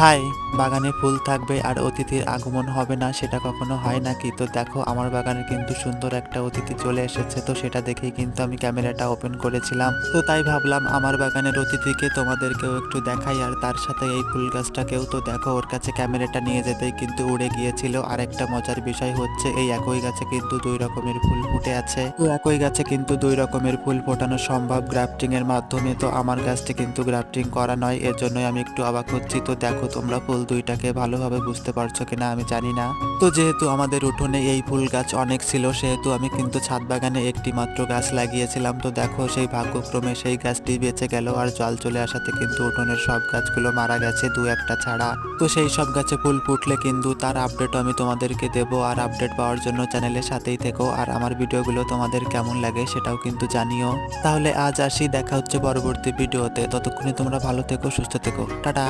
High বাগানে ফুল থাকবে আর অতিথির আগমন হবে না, সেটা কখনো হয় নাকি তো দেখো, আমার বাগানে কিন্তু সুন্দর একটা অতিথি চলে এসেছে, তো সেটা দেখেই কিন্তু আমি ক্যামেরাটা ওপেন করেছিলাম। তো তাই ভাবলাম, আমার বাগানের অতিথিকে তোমাদেরকেও একটু দেখাই, আর তার সাথে এই ফুল গাছটাকেও তো দেখো, ওর কাছে ক্যামেরাটা নিয়ে যেতেই কিন্তু উড়ে গিয়েছিল। আর একটা মজার বিষয় হচ্ছে, এই একই গাছে কিন্তু দুই রকমের ফুল ফুটে আছে। তো একই গাছে কিন্তু দুই রকমের ফুল ফোটানো সম্ভব গ্রাফটিং এর মাধ্যমে, তো আমার গাছটি কিন্তু গ্রাফটিং করা নয়, এর জন্যই আমি একটু অবাক হচ্ছি। তো দেখো তোমরা ফুল দুইটাকে ভালোভাবে বুঝতে পারছ কিনা আমি জানি না। তো যেহেতু আমাদের উঠোনে এই ফুল গাছ অনেক ছিল, সেহেতু আমি কিন্তু ছাদ বাগানে একটি মাত্র গাছ লাগিয়েছিলাম। তো দেখো সেই ভাগ্যক্রমে সেই গাছটি বেঁচে গেল আর জল চলে আসাতে কিন্তু উঠোনের সব গাছগুলো মারা গেছে দু একটা ছাড়া। তো সেই সব গাছে ফুল ফুটলে কিন্তু তার আপডেটও আমি তোমাদেরকে দেব আর আপডেট পাওয়ার জন্য চ্যানেলের সাথেই থেকো। আর আমার ভিডিওগুলো তোমাদের কেমন লাগে সেটাও কিন্তু জানিও। তাহলে আজ আসি, দেখা হচ্ছে পরবর্তী ভিডিওতে। ততক্ষণে তোমরা ভালো থেকো, সুস্থ থেকো। টাটা!